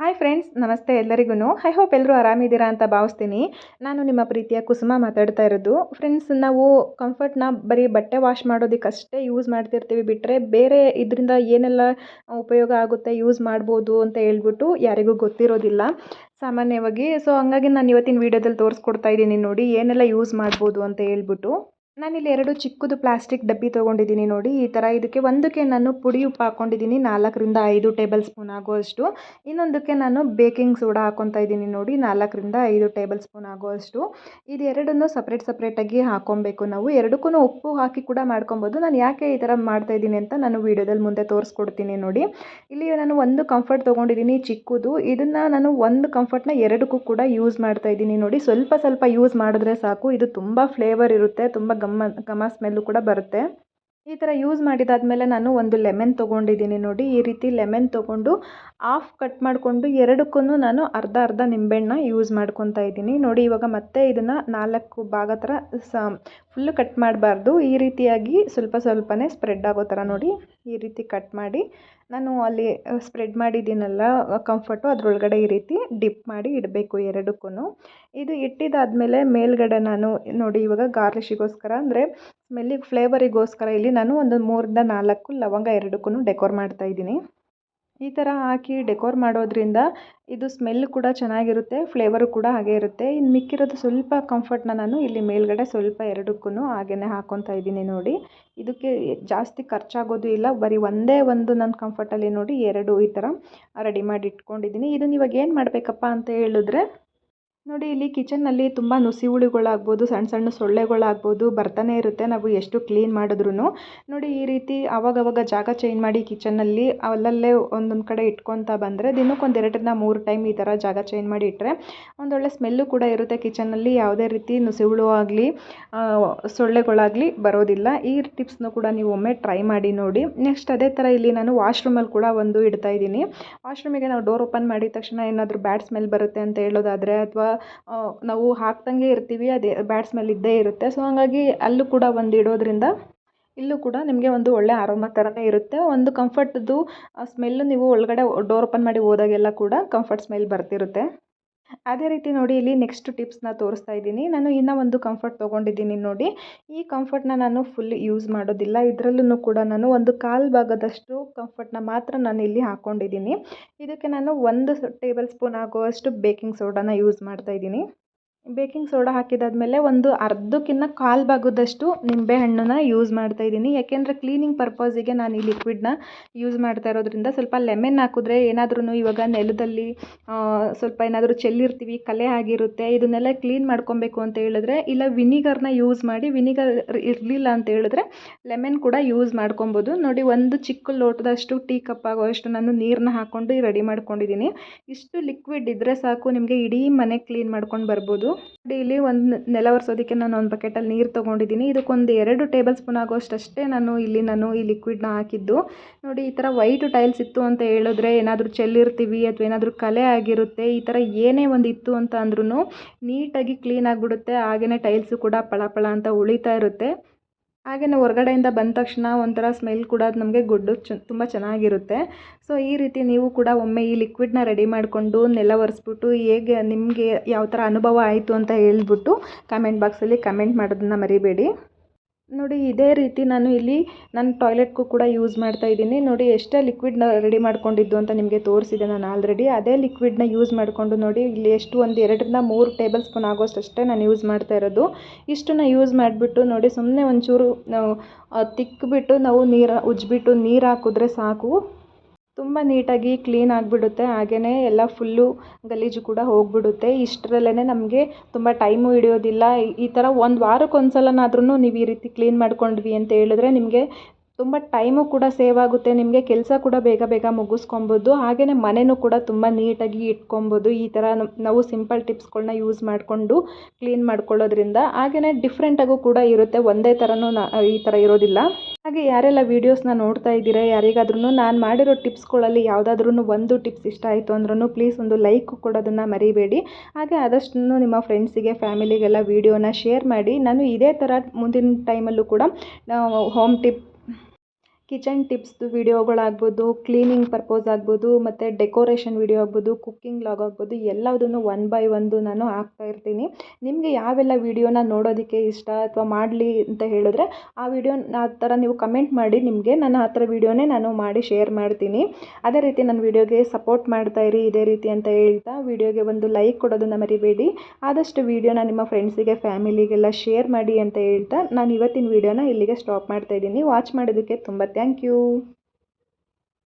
Hi friends ನಮಸ್ತೆ ಎಲ್ಲರಿಗೂ I hope ಎಲ್ಲರೂ ಆರಾಮಿದ್ದೀರಾ ಅಂತ ಭಾವಿಸ್ತೀನಿ. ನಾನು ನಿಮ್ಮ ಪ್ರೀತಿಯ ಕುಸುಮ ಮಾತಾಡ್ತಾ ಇರೋದು. ಫ್ರೆಂಡ್ಸ್ ನಾವು ಕಂಫರ್ಟ್ನ ಬರೀ ಬಟ್ಟೆ ವಾಶ್ ಮಾಡೋದಕ್ಕಷ್ಟೇ ಯೂಸ್ ಮಾಡ್ತಿರ್ತೀವಿ. ಬಿಟ್ಟರೆ ಬೇರೆ ಇದರಿಂದ ಏನೆಲ್ಲ ಉಪಯೋಗ ಆಗುತ್ತೆ ಯೂಸ್ ಮಾಡ್ಬೋದು ಅಂತ ಹೇಳ್ಬಿಟ್ಟು ಯಾರಿಗೂ ಗೊತ್ತಿರೋದಿಲ್ಲ. ಸಾಮಾನ್ಯವಾಗಿ. ಸೊ ಹಂಗಾಗಿ ನಾನು ಇವತ್ತಿನ ವೀಡಿಯೋದಲ್ಲಿ ತೋರಿಸ್ಕೊಡ್ತಾ ಇದ್ದೀನಿ ನೋಡಿ ಏನೆಲ್ಲ ಯೂಸ್ ಮಾಡ್ಬೋದು ಅಂತ ಹೇಳ್ಬಿಟ್ಟು. ನಾನಿಲ್ಲಿ ಎರಡು ಚಿಕ್ಕದು ಪ್ಲಾಸ್ಟಿಕ್ ಡಬ್ಬಿ ತೊಗೊಂಡಿದ್ದೀನಿ ನೋಡಿ. ಈ ಥರ ಇದಕ್ಕೆ ಒಂದಕ್ಕೆ ನಾನು ಪುಡಿ ಉಪ್ಪು ಹಾಕ್ಕೊಂಡಿದ್ದೀನಿ ನಾಲ್ಕರಿಂದ ಐದು ಟೇಬಲ್ ಸ್ಪೂನ್ ಆಗುವಷ್ಟು. ಇನ್ನೊಂದಕ್ಕೆ ನಾನು ಬೇಕಿಂಗ್ ಸೋಡಾ ಹಾಕ್ಕೊತಾ ಇದ್ದೀನಿ ನೋಡಿ. ನಾಲ್ಕರಿಂದ ಐದು ಟೇಬಲ್ ಸ್ಪೂನ್ ಆಗುವಷ್ಟು. ಇದು ಎರಡನ್ನು ಸಪ್ರೇಟ್ ಸಪ್ರೇಟಾಗಿ ಹಾಕ್ಕೊಬೇಕು ನಾವು. ಎರಡಕ್ಕೂ ಉಪ್ಪು ಹಾಕಿ ಕೂಡ ಮಾಡ್ಕೊಬೋದು. ನಾನು ಯಾಕೆ ಈ ಥರ ಮಾಡ್ತಾ ಇದ್ದೀನಿ ಅಂತ ನಾನು ವೀಡಿಯೋದಲ್ಲಿ ಮುಂದೆ ತೋರಿಸ್ಕೊಡ್ತೀನಿ ನೋಡಿ. ಇಲ್ಲಿ ನಾನು ಒಂದು ಕಂಫರ್ಟ್ ತೊಗೊಂಡಿದ್ದೀನಿ ಚಿಕ್ಕದು. ಇದನ್ನು ನಾನು ಒಂದು ಕಂಫರ್ಟ್ನ ಎರಡಕ್ಕೂ ಕೂಡ ಯೂಸ್ ಮಾಡ್ತಾ ಇದ್ದೀನಿ ನೋಡಿ. ಸ್ವಲ್ಪ ಸ್ವಲ್ಪ ಯೂಸ್ ಮಾಡಿದ್ರೆ ಸಾಕು. ಇದು ತುಂಬ ಫ್ಲೇವರ್ ಇರುತ್ತೆ. ತುಂಬ ಘಮ ಘಮ ಸ್ಮೆಲ್ಲು ಕೂಡ ಬರುತ್ತೆ. ಈ ಥರ ಯೂಸ್ ಮಾಡಿದಾದಮೇಲೆ ನಾನು ಒಂದು ಲೆಮೆನ್ ತೊಗೊಂಡಿದ್ದೀನಿ ನೋಡಿ. ಈ ರೀತಿ ಲೆಮೆನ್ ತೊಗೊಂಡು ಆಫ್ ಕಟ್ ಮಾಡಿಕೊಂಡು ಎರಡಕ್ಕೂ ನಾನು ಅರ್ಧ ಅರ್ಧ ನಿಂಬೆಹಣ್ಣ ಯೂಸ್ ಮಾಡ್ಕೊತಾ ಇದ್ದೀನಿ. ನೋಡಿ, ಇವಾಗ ಮತ್ತೆ ಇದನ್ನು ನಾಲ್ಕು ಭಾಗ ಥರ ಸ ಫುಲ್ಲು ಕಟ್ ಮಾಡಬಾರ್ದು. ಈ ರೀತಿಯಾಗಿ ಸ್ವಲ್ಪ ಸ್ವಲ್ಪನೇ ಸ್ಪ್ರೆಡ್ ಆಗೋ ಥರ ನೋಡಿ, ಈ ರೀತಿ ಕಟ್ ಮಾಡಿ. ನಾನು ಅಲ್ಲಿ ಸ್ಪ್ರೆಡ್ ಮಾಡಿದ್ದೀನಲ್ಲ ಕಂಫರ್ಟು ಅದರೊಳಗಡೆ ಈ ರೀತಿ ಡಿಪ್ ಮಾಡಿ ಇಡಬೇಕು ಎರಡಕ್ಕೂ ಇದು ಇಟ್ಟಿದ್ದಾದಮೇಲೆ ಮೇಲ್ಗಡೆ ನಾನು ನೋಡಿ, ಇವಾಗ ಗಾರ್ಲಿಶಿಗೋಸ್ಕರ ಅಂದರೆ ಸ್ಮೆಲ್ಲಿಗೆ ಫ್ಲೇವರಿಗೋಸ್ಕರ ಇಲ್ಲಿ ನಾನು ಒಂದು ಮೂರಿಂದ ನಾಲ್ಕು ಲವಂಗ ಎರಡಕ್ಕೂ ಡೆಕೋರ್ ಮಾಡ್ತಾಯಿದ್ದೀನಿ ಈ ಥರ ಹಾಕಿ ಡೆಕೋರ್ ಮಾಡೋದ್ರಿಂದ ಇದು ಸ್ಮೆಲ್ ಕೂಡ ಚೆನ್ನಾಗಿರುತ್ತೆ, ಫ್ಲೇವರು ಕೂಡ ಹಾಗೆ ಇರುತ್ತೆ. ಇನ್ನು ಮಿಕ್ಕಿರೋದು ಸ್ವಲ್ಪ ಕಂಫರ್ಟ್ನ ನಾನು ಇಲ್ಲಿ ಮೇಲ್ಗಡೆ ಸ್ವಲ್ಪ ಎರಡಕ್ಕೂ ಹಾಗೆಯೇ ಹಾಕ್ಕೊತಾ ಇದ್ದೀನಿ ನೋಡಿ. ಇದಕ್ಕೆ ಜಾಸ್ತಿ ಖರ್ಚಾಗೋದು ಇಲ್ಲ, ಬರೀ ಒಂದೇ ಒಂದು ನನ್ನ ಕಂಫರ್ಟಲ್ಲಿ ನೋಡಿ ಎರಡು ಈ ಥರ ರೆಡಿ ಮಾಡಿ ಇಟ್ಕೊಂಡಿದ್ದೀನಿ. ಇದನ್ನು ಇವಾಗ ಏನು ಮಾಡಬೇಕಪ್ಪ ಅಂತ ಹೇಳಿದ್ರೆ ನೋಡಿ, ಇಲ್ಲಿ ಕಿಚನ್ನಲ್ಲಿ ತುಂಬ ನುಸಿ ಹುಳುಗಳಾಗ್ಬೋದು ಸಣ್ಣ ಸಣ್ಣ ಸೊಳ್ಳೆಗಳಾಗ್ಬೋದು ಬರ್ತಾನೆ ಇರುತ್ತೆ. ನಾವು ಎಷ್ಟು ಕ್ಲೀನ್ ಮಾಡಿದ್ರೂ ನೋಡಿ, ಈ ರೀತಿ ಅವಾಗವಾಗ ಜಾಗ ಚೇಂಜ್ ಮಾಡಿ ಕಿಚನ್ನಲ್ಲಿ ಅಲ್ಲಲ್ಲೇ ಒಂದೊಂದು ಕಡೆ ಇಟ್ಕೊತಾ ಬಂದರೆ ದಿನಕ್ಕೆ ಒಂದು ಎರಡರಿಂದ ಮೂರು ಟೈಮ್ ಈ ಥರ ಜಾಗ ಚೇಂಜ್ ಮಾಡಿ ಇಟ್ಟರೆ ಒಂದೊಳ್ಳೆ ಸ್ಮೆಲ್ಲು ಕೂಡ ಇರುತ್ತೆ ಕಿಚನ್ನಲ್ಲಿ. ಯಾವುದೇ ರೀತಿ ನುಸಿ ಹುಳು ಆಗಲಿ ಸೊಳ್ಳೆಗಳಾಗಲಿ ಬರೋದಿಲ್ಲ. ಈ ಟಿಪ್ಸ್ನು ಕೂಡ ನೀವು ಒಮ್ಮೆ ಟ್ರೈ ಮಾಡಿ ನೋಡಿ. ನೆಕ್ಸ್ಟ್ ಅದೇ ಥರ ಇಲ್ಲಿ ನಾನು ವಾಶ್ರೂಮಲ್ಲಿ ಕೂಡ ಒಂದು ಇಡ್ತಾ ಇದ್ದೀನಿ. ವಾಶ್ರೂಮಿಗೆ ನಾವು ಡೋರ್ ಓಪನ್ ಮಾಡಿದ ತಕ್ಷಣ ಏನಾದರೂ ಬ್ಯಾಡ್ ಸ್ಮೆಲ್ ಬರುತ್ತೆ ಅಂತ ಹೇಳೋದಾದರೆ ಅಥವಾ ನಾವು ಹಾಕ್ದಂಗೆ ಇರ್ತೀವಿ, ಅದೇ ಬ್ಯಾಡ್ ಸ್ಮೆಲ್ ಇದ್ದೇ ಇರುತ್ತೆ. ಸೊ ಹಾಗಾಗಿ ಅಲ್ಲೂ ಕೂಡ ಒಂದು ಇಡೋದ್ರಿಂದ ಇಲ್ಲೂ ಕೂಡ ನಿಮಗೆ ಒಂದು ಒಳ್ಳೆ ಆರಾಮ ಥರನೇ ಇರುತ್ತೆ. ಒಂದು ಕಂಫರ್ಟ್ದು ಸ್ಮೆಲ್ಲು ನೀವು ಒಳಗಡೆ ಡೋರ್ ಓಪನ್ ಮಾಡಿ ಹೋದಾಗೆಲ್ಲ ಕೂಡ ಕಂಫರ್ಟ್ ಸ್ಮೆಲ್ ಬರ್ತಿರುತ್ತೆ. ಅದೇ ರೀತಿ ನೋಡಿ ಇಲ್ಲಿ ನೆಕ್ಸ್ಟ್ ಟಿಪ್ಸ್ನ ತೋರಿಸ್ತಾ ಇದ್ದೀನಿ. ನಾನು ಇನ್ನೂ ಒಂದು ಕಂಫರ್ಟ್ ತೊಗೊಂಡಿದ್ದೀನಿ ನೋಡಿ. ಈ ಕಂಫರ್ಟ್ನ ನಾನು ಫುಲ್ ಯೂಸ್ ಮಾಡೋದಿಲ್ಲ. ಇದರಲ್ಲೂ ಕೂಡ ನಾನು ಒಂದು ಕಾಲು ಭಾಗದಷ್ಟು ಕಂಫರ್ಟ್ನ ಮಾತ್ರ ನಾನು ಇಲ್ಲಿ ಹಾಕ್ಕೊಂಡಿದ್ದೀನಿ ಇದಕ್ಕೆ ನಾನು ಒಂದು ಟೇಬಲ್ ಸ್ಪೂನ್ ಆಗುವಷ್ಟು ಬೇಕಿಂಗ್ ಸೋಡಾನ ಯೂಸ್ ಮಾಡ್ತಾ ಇದ್ದೀನಿ. ಬೇಕಿಂಗ್ ಸೋಡಾ ಹಾಕಿದಾದ್ಮೇಲೆ ಒಂದು ಅರ್ಧಕ್ಕಿಂತ ಕಾಲು ಭಾಗದಷ್ಟು ನಿಂಬೆಹಣ್ಣನ್ನ ಯೂಸ್ ಮಾಡ್ತಾ ಇದ್ದೀನಿ. ಯಾಕೆಂದರೆ ಕ್ಲೀನಿಂಗ್ ಪರ್ಪಸಿಗೆ ನಾನು ಈ ಲಿಕ್ವಿಡ್ನ ಯೂಸ್ ಮಾಡ್ತಾ ಇರೋದ್ರಿಂದ ಸ್ವಲ್ಪ ಲೆಮನ್ ಹಾಕಿದ್ರೆ ಏನಾದ್ರೂ ಇವಾಗ ನೆಲದಲ್ಲಿ ಸ್ವಲ್ಪ ಏನಾದರೂ ಚೆಲ್ಲಿರ್ತೀವಿ, ಕಲೆ ಆಗಿರುತ್ತೆ, ಇದನ್ನೆಲ್ಲ ಕ್ಲೀನ್ ಮಾಡ್ಕೊಬೇಕು ಅಂತ ಹೇಳಿದ್ರೆ, ಇಲ್ಲ ವಿನಿಗರ್ನ ಯೂಸ್ ಮಾಡಿ ವಿನಿಗರ್ ಇರಲಿಲ್ಲ ಅಂತ ಹೇಳಿದ್ರೆ ಲೆಮನ್ ಕೂಡ ಯೂಸ್ ಮಾಡ್ಕೊಬೋದು. ನೋಡಿ, ಒಂದು ಚಿಕ್ಕ ಲೋಟದಷ್ಟು ಟೀ ಕಪ್ ಆಗೋಷ್ಟು ನಾನು ನೀರನ್ನ ಹಾಕ್ಕೊಂಡು ರೆಡಿ ಮಾಡ್ಕೊಂಡಿದ್ದೀನಿ. ಇಷ್ಟು ಲಿಕ್ವಿಡ್ ಇದ್ದರೆ ಸಾಕು, ನಿಮಗೆ ಇಡೀ ಮನೆ ಕ್ಲೀನ್ ಮಾಡ್ಕೊಂಡು ಬರ್ಬೋದು. ಇಲ್ಲಿ ಒಂದು ನೆಲ ಒರೆಸೋದಕ್ಕೆ ನಾನು ಒಂದು ಬಕೆಟಲ್ಲಿ ನೀರು ತೊಗೊಂಡಿದ್ದೀನಿ. ಇದಕ್ಕೊಂದು ಎರಡು ಟೇಬಲ್ ಸ್ಪೂನ್ ಆಗೋಷ್ಟಷ್ಟೇ ನಾನು ಇಲ್ಲಿ ನಾನು ಈ ಲಿಕ್ವಿಡ್ನ ಹಾಕಿದ್ದು. ನೋಡಿ, ಈ ಥರ ವೈಟ್ ಟೈಲ್ಸ್ ಇತ್ತು ಅಂತ ಹೇಳಿದ್ರೆ ಏನಾದರೂ ಚೆಲ್ಲಿರ್ತೀವಿ ಅಥವಾ ಏನಾದರೂ ಕಲೆ ಆಗಿರುತ್ತೆ, ಈ ಥರ ಏನೇ ಒಂದು ಇತ್ತು ಅಂತ ಅಂದ್ರೂ ನೀಟಾಗಿ ಕ್ಲೀನ್ ಆಗಿಬಿಡುತ್ತೆ ಹಾಗೆಯೇ ಟೈಲ್ಸು ಕೂಡ ಪಳ ಪಳ ಅಂತ ಉಳಿತಾ ಇರುತ್ತೆ. ಹಾಗೆಯೇ ಹೊರಗಡೆಯಿಂದ ಬಂದ ತಕ್ಷಣ ಒಂಥರ ಸ್ಮೆಲ್ ಕೂಡ ಅದು ನಮಗೆ ಗುಡ್ಡು ಚ, ತುಂಬ ಚೆನ್ನಾಗಿರುತ್ತೆ. ಸೊ ಈ ರೀತಿ ನೀವು ಕೂಡ ಒಮ್ಮೆ ಈ ಲಿಕ್ವಿಡ್ನ ರೆಡಿ ಮಾಡಿಕೊಂಡು ನೆಲ ಒರೆಸ್ಬಿಟ್ಟು ಹೇಗೆ ನಿಮಗೆ ಯಾವ ಥರ ಅನುಭವ ಆಯಿತು ಅಂತ ಹೇಳ್ಬಿಟ್ಟು ಕಮೆಂಟ್ ಬಾಕ್ಸಲ್ಲಿ ಕಮೆಂಟ್ ಮಾಡೋದನ್ನ ಮರಿಬೇಡಿ. ನೋಡಿ, ಇದೇ ರೀತಿ ನಾನು ಇಲ್ಲಿ ನನ್ನ ಟಾಯ್ಲೆಟ್ಗೂ ಕೂಡ ಯೂಸ್ ಮಾಡ್ತಾ ಇದ್ದೀನಿ. ನೋಡಿ, ಎಷ್ಟೇ ಲಿಕ್ವಿಡ್ನ ರೆಡಿ ಮಾಡ್ಕೊಂಡಿದ್ದು ಅಂತ ನಿಮಗೆ ತೋರಿಸಿದೆ ನಾನು ಆಲ್ರೆಡಿ ಅದೇ ಲಿಕ್ವಿಡ್ನ ಯೂಸ್ ಮಾಡಿಕೊಂಡು ನೋಡಿ, ಇಲ್ಲಿ ಎಷ್ಟು ಒಂದು ಎರಡರಿಂದ ಮೂರು ಟೇಬಲ್ ಸ್ಪೂನ್ ಆಗೋಷ್ಟಷ್ಟೇ ನಾನು ಯೂಸ್ ಮಾಡ್ತಾ ಇರೋದು. ಇಷ್ಟನ್ನು ಯೂಸ್ ಮಾಡಿಬಿಟ್ಟು ನೋಡಿ ಸುಮ್ಮನೆ ಒಂಚೂರು ತಿಕ್ಕಿಬಿಟ್ಟು ನಾವು ನೀರು ಉಜ್ಜಿಬಿಟ್ಟು ನೀರು ಹಾಕಿದ್ರೆ ಸಾಕು. ತುಂಬ ನೀಟಾಗಿ ಕ್ಲೀನ್ ಆಗಿಬಿಡುತ್ತೆ. ಹಾಗೆಯೇ ಎಲ್ಲ ಫುಲ್ಲು ಗಲೀಜು ಕೂಡ ಹೋಗಿಬಿಡುತ್ತೆ. ಇಷ್ಟರಲ್ಲೇ ನಮಗೆ ತುಂಬ ಟೈಮು ಹಿಡಿಯೋದಿಲ್ಲ. ಈ ಥರ ಒಂದು ವಾರಕ್ಕೆ ಒಂದು ಸಲನಾದ್ರೂ ನೀವು ಈ ರೀತಿ ಕ್ಲೀನ್ ಮಾಡ್ಕೊಂಡ್ವಿ ಅಂತ ಹೇಳಿದ್ರೆ ನಿಮಗೆ ತುಂಬ ಟೈಮು ಕೂಡ ಸೇವ್ ಆಗುತ್ತೆ. ನಿಮಗೆ ಕೆಲಸ ಕೂಡ ಬೇಗ ಬೇಗ ಮುಗಿಸ್ಕೊಬೋದು. ಹಾಗೆಯೇ ಮನೆಯೂ ಕೂಡ ತುಂಬ ನೀಟಾಗಿ ಇಟ್ಕೊಬೋದು. ಈ ಥರ ನಾವು ಸಿಂಪಲ್ ಟಿಪ್ಸ್ಗಳನ್ನ ಯೂಸ್ ಮಾಡಿಕೊಂಡು ಕ್ಲೀನ್ ಮಾಡ್ಕೊಳ್ಳೋದ್ರಿಂದ ಹಾಗೆಯೇ ಡಿಫ್ರೆಂಟಾಗೂ ಕೂಡ ಇರುತ್ತೆ. ಒಂದೇ ಥರನೂ ಈ ಥರ ಇರೋದಿಲ್ಲ. ಹಾಗೆ ಯಾರೆಲ್ಲ ವೀಡಿಯೋಸ್ನ ನೋಡ್ತಾ ಇದ್ದೀರಾ ಯಾರಿಗಾದ್ರೂ ನಾನು ಮಾಡಿರೋ ಟಿಪ್ಸ್ಗಳಲ್ಲಿ ಯಾವುದಾದ್ರೂ ಒಂದು ಟಿಪ್ಸ್ ಇಷ್ಟ ಆಯಿತು ಅಂದ್ರೂ ಪ್ಲೀಸ್ ಒಂದು ಲೈಕ್ ಕೊಡೋದನ್ನು ಮರಿಬೇಡಿ. ಹಾಗೆ ಆದಷ್ಟು ನಿಮ್ಮ ಫ್ರೆಂಡ್ಸಿಗೆ, ಫ್ಯಾಮಿಲಿಗೆಲ್ಲ ವೀಡಿಯೋನ ಶೇರ್ ಮಾಡಿ. ನಾನು ಇದೇ ಥರ ಮುಂದಿನ ಟೈಮಲ್ಲೂ ಕೂಡ ಹೋಮ್ ಟಿಪ್ ಕಿಚನ್ ಟಿಪ್ಸ್ದು ವೀಡಿಯೋಗಳಾಗ್ಬೋದು ಕ್ಲೀನಿಂಗ್ ಪರ್ಪೋಸ್ ಆಗ್ಬೋದು, ಮತ್ತು ಡೆಕೋರೇಷನ್ ವಿಡಿಯೋ ಆಗ್ಬೋದು ಕುಕ್ಕಿಂಗ್ ಲಾಗ್ ಆಗ್ಬೋದು, ಎಲ್ಲದನ್ನು ಒನ್ ಬೈ ಒಂದು ನಾನು ಹಾಕ್ತಾ ಇರ್ತೀನಿ. ನಿಮಗೆ ಯಾವೆಲ್ಲ ವಿಡಿಯೋನ ನೋಡೋದಕ್ಕೆ ಇಷ್ಟ ಅಥವಾ ಮಾಡಲಿ ಅಂತ ಹೇಳಿದ್ರೆ ಆ ವಿಡಿಯೋ ಆ ಥರ ನೀವು ಕಮೆಂಟ್ ಮಾಡಿ, ನಿಮಗೆ ನಾನು ಆ ಥರ ವಿಡಿಯೋನೇ ನಾನು ಮಾಡಿ ಶೇರ್ ಮಾಡ್ತೀನಿ. ಅದೇ ರೀತಿ ನನ್ನ ವಿಡಿಯೋಗೆ ಸಪೋರ್ಟ್ ಮಾಡ್ತಾ ಇರಿ, ಇದೇ ರೀತಿ ಅಂತ ಹೇಳ್ತಾ ವಿಡಿಯೋಗೆ ಒಂದು ಲೈಕ್ ಕೊಡೋದನ್ನು ಮರಿಬೇಡಿ. ಆದಷ್ಟು ವಿಡಿಯೋನ ನಿಮ್ಮ ಫ್ರೆಂಡ್ಸಿಗೆ ಫ್ಯಾಮಿಲಿಗೆಲ್ಲ ಶೇರ್ ಮಾಡಿ ಅಂತ ಹೇಳ್ತಾ ನಾನು ಇವತ್ತಿನ ವಿಡಿಯೋನ ಇಲ್ಲಿಗೆ ಸ್ಟಾಪ್ ಮಾಡ್ತಾ ಇದ್ದೀನಿ. ವಾಚ್ ಮಾಡೋದಕ್ಕೆ ತುಂಬ Thank you.